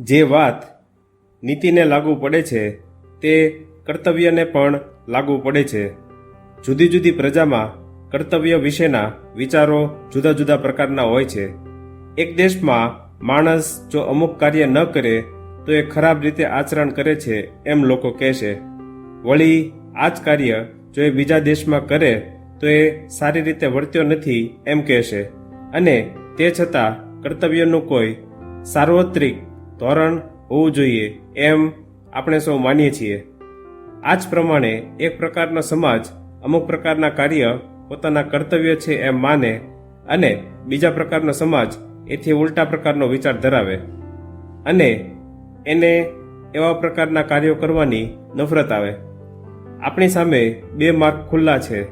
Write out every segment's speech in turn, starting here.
જે વાત નીતિને લાગુ પડે છે, તે કર્તવ્યને પણ લાગુ પડે છે. જુદી જુદી પ્રજામાં કર્તવ્ય વિશેના વિચારો જુદા જુદા પ્રકારના હોય છે. એક દેશમાં માણસ જો અમુક કાર્ય ન કરે, તો એ ખરાબ રીતે આચરણ કરે છે એમ લોકો કહેશે. વળી આ જ કાર્ય જો એ બીજા દેશમાં કરે, તો એ સારી રીતે વર્ત્યો નથી એમ કહેશે. અને તે છતાં કર્તવ્યનું કોઈ સાર્વત્રિક ધોરણ હોવું જોઈએ એમ આપણે સૌ માનીએ છીએ. આ જ પ્રમાણે એક પ્રકારનો સમાજ અમુક પ્રકારના કાર્ય પોતાના કર્તવ્ય છે એમ માને અને બીજા પ્રકારનો સમાજ એથી ઉલટા પ્રકારનો વિચાર ધરાવે અને એને એવા પ્રકારના કાર્યો કરવાની નફરત આવે. આપણી સામે બે માર્ગ ખુલ્લા છે.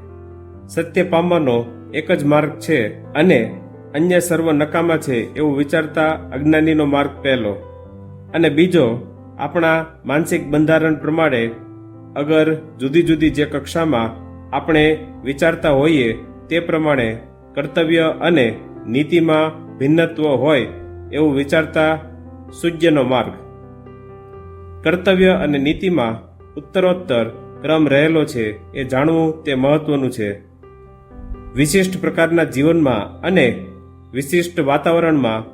સત્ય પામવાનો એક જ માર્ગ છે અને અન્ય સર્વ નકામા છે એવું વિચારતા અજ્ઞાનીનો માર્ગ પહેલો. અને બીજો, આપણા માનસિક બંધારણ પ્રમાણે અગર જુદી જુદી જે કક્ષામાં આપણે વિચારતા હોઈએ, તે પ્રમાણે કર્તવ્ય અને નીતિમાં ભિન્નત્વ હોય એવું વિચારતા સૂર્યનો માર્ગ. કર્તવ્ય અને નીતિમાં ઉત્તરોત્તર ક્રમ રહેલો છે એ જાણવું તે મહત્વનું છે. વિશિષ્ટ પ્રકારના જીવનમાં અને વિશિષ્ટ વાતાવરણમાં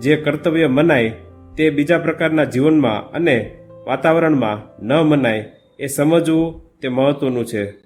જે કર્તવ્ય મનાય તે બીજા પ્રકારના જીવનમાં અને વાતાવરણમાં ન મનાય એ સમજવું તે મહત્વનું છે.